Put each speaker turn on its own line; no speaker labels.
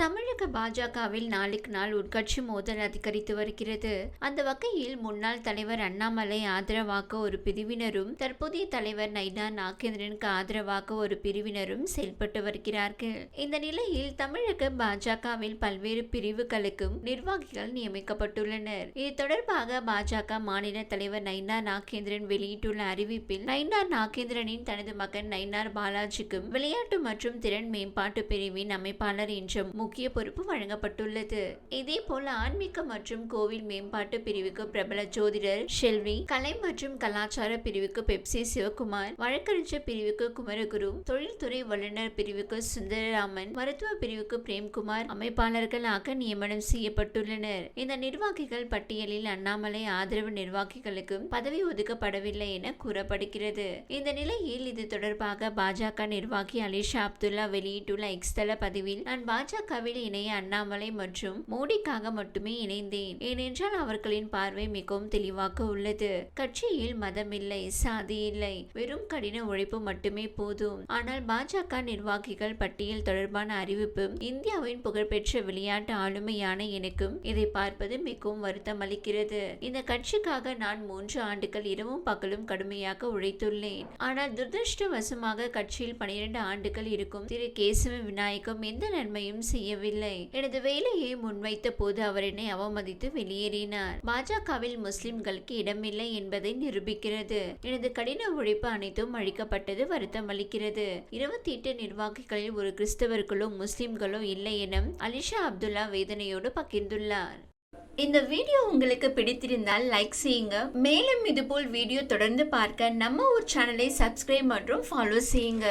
தமிழக பாஜகவில் நாளுக்கு நாள் உட்கட்சி மோதல் அதிகரித்து வருகிறது. அந்த வகையில் முன்னாள் தலைவர் அண்ணாமலை ஆதரவாக ஒரு பிரிவினரும் தற்போதைய தலைவர் நைனா நாகேந்திரனுக்கு ஆதரவாக ஒரு பிரிவினரும் செயல்பட்டு வருகிறார்கள். இந்த நிலையில் தமிழக பாஜகவில் பல்வேறு பிரிவுகளுக்கும் நிர்வாகிகள் நியமிக்கப்பட்டுள்ளனர். இது தொடர்பாக பாஜக மாநில தலைவர் நைனா நாகேந்திரன் வெளியிட்டுள்ள அறிவிப்பில் நைனார் நாகேந்திரனின் தனது மகன் நைனார் பாலாஜிக்கும் விளையாட்டு மற்றும் திறன் மேம்பாட்டு பிரிவின் அமைப்பாளர் என்ற முக்கிய பொறுப்பு வழங்கப்பட்டுள்ளது. இதே போல ஆன்மீக மற்றும் கோவில் மேம்பாட்டு பிரிவுக்கு பிரபல ஜோதிடர் ஷெல்வி கலை மற்றும் கலாச்சார பிரிவுக்கு பெப்சி சிவகுமார் வழக்கறிஞர் பிரிவுக்கு குமரகுரு தொழில்துறை வல்லுநர் பிரிவுக்கு சுந்தரராமன் மருத்துவ பிரிவுக்கு பிரேம்குமார் அமைப்பாளர்களாக நியமனம் செய்யப்பட்டுள்ளனர். இந்த நிர்வாகிகள் பட்டியலில் அண்ணாமலை ஆதரவு நிர்வாகிகளுக்கும் பதவி ஒதுக்கப்படவில்லை என கூறப்படுகிறது. இந்த நிலையில் இது தொடர்பாக பாஜக நிர்வாகி அலிஷா அப்துல்லா வெளியிட்டுள்ள எக்ஸ்தல பதிவில் நான் பாஜக இந்தியாவில் இணைய அண்ணாமலை மற்றும் மோடிக்காக மட்டுமே இணைந்தேன். ஏனென்றால் அவர்களின் பார்வை மிகவும் தெளிவாக உள்ளது. கட்சியில் மதம் இல்லை சாதி இல்லை வெறும் கடின உழைப்பு மட்டுமே போதும். ஆனால் பாஜக நிர்வாகிகள் பட்டியல் தொடர்பான அறிவிப்பு இந்தியாவின் புகழ்பெற்ற விளையாட்டு ஆளுமையான எனக்கும் இதை பார்ப்பது மிகவும் வருத்தம் அளிக்கிறது. இந்த கட்சிக்காக நான் மூன்று ஆண்டுகள் இரவும் பகலும் கடுமையாக உழைத்துள்ளேன். ஆனால் துரதிருஷ்டவசமாக கட்சியில் பனிரெண்டு ஆண்டுகள் இருக்கும் திரு. கேசவ விநாயகம் எந்த நன்மையும் செய்யவில்லை எனது வேலையை முன்வைத்த போது அவர் என்னை அவமதித்து வெளியேறினார். பாஜகவில் முஸ்லிம்களுக்கு இடமில்லை என்பதை நிரூபிக்கிறது. எனது கடின உழைப்பு அனைத்தும் அழிக்கப்பட்டது வருத்தம் அளிக்கிறது. இருபத்தி எட்டு நிர்வாகிகளில் ஒரு கிறிஸ்தவர்களோ முஸ்லிம்களோ இல்லை என அலிஷா அப்துல்லா வேதனையோடு பகிர்ந்துள்ளார். இந்த வீடியோ உங்களுக்கு பிடித்திருந்தால் லைக் செய்யுங்க. மேலும் இதுபோல் வீடியோ தொடர்ந்து பார்க்க நம்ம ஊர் சேனலை சப்ஸ்கிரைப் மற்றும் ஃபாலோ செய்யுங்க.